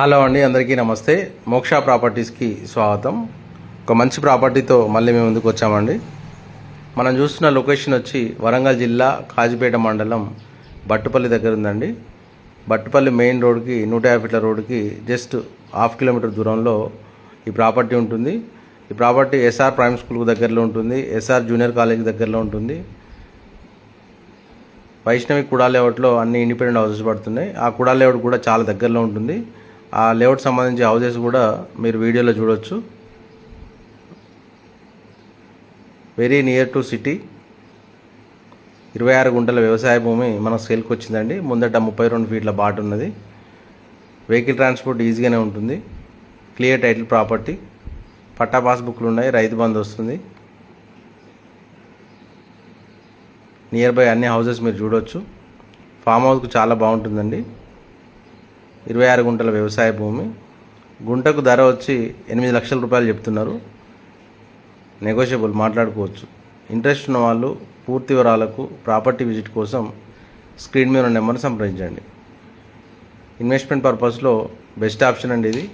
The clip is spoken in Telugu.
హలో అండి అందరికీ నమస్తే. మోక్ష ప్రాపర్టీస్కి స్వాగతం. ఒక మంచి ప్రాపర్టీతో మళ్ళీ మేము ముందుకు వచ్చామండి. మనం చూస్తున్న లొకేషన్ వచ్చి వరంగల్ జిల్లా కాజిపేట మండలం బట్టుపల్లి దగ్గర ఉందండి. బట్టుపల్లి మెయిన్ రోడ్కి నూట యాభై ఫీట్ల రోడ్కి జస్ట్ హాఫ్ కిలోమీటర్ దూరంలో ఈ ప్రాపర్టీ ఉంటుంది. ఈ ప్రాపర్టీ ఎస్ఆర్ ప్రైమ్ స్కూల్కి దగ్గరలో ఉంటుంది ఎస్ఆర్ జూనియర్ కాలేజ్ దగ్గరలో ఉంటుంది. వైష్ణవి కుడా లేఅవుట్లో అన్ని ఇండిపెండెంట్ హౌసెస్ పడుతున్నాయి. ఆ కుడా లేఅవుట్ కూడా చాలా దగ్గరలో ఉంటుంది. ఆ లేఅవుట్ సంబంధించి హౌసెస్ కూడా మీరు వీడియోలో చూడవచ్చు వెరీ నియర్ టు సిటీ ఇరవై ఆరు గుంటల వ్యవసాయ భూమి మన సేల్కి వచ్చిందండి. ముందట ముప్పై రెండు ఫీట్ల బాట ఉన్నది. వెహికల్ ట్రాన్స్పోర్ట్ ఈజీగానే ఉంటుంది. క్లియర్ టైటిల్ ప్రాపర్టీ పట్టా పాస్బుక్లు ఉన్నాయి. రైతు బంధు వస్తుంది. నియర్ బై అన్ని హౌసెస్ మీరు చూడవచ్చు ఫామ్ హౌస్కు చాలా బాగుంటుందండి. ఇరవై ఆరు గుంటల వ్యవసాయ భూమి. గుంటకు ధర వచ్చి ఎనిమిది లక్షల రూపాయలు చెప్తున్నారు. నెగోషియబుల్ మాట్లాడుకోవచ్చు. ఇంట్రెస్ట్ ఉన్న వాళ్ళు పూర్తి వివరాలకు ప్రాపర్టీ విజిట్ కోసం స్క్రీన్ మీద ఉన్న నెంబర్ని సంప్రదించండి. ఇన్వెస్ట్మెంట్ పర్పస్లో బెస్ట్ ఆప్షన్ అండి ఇది.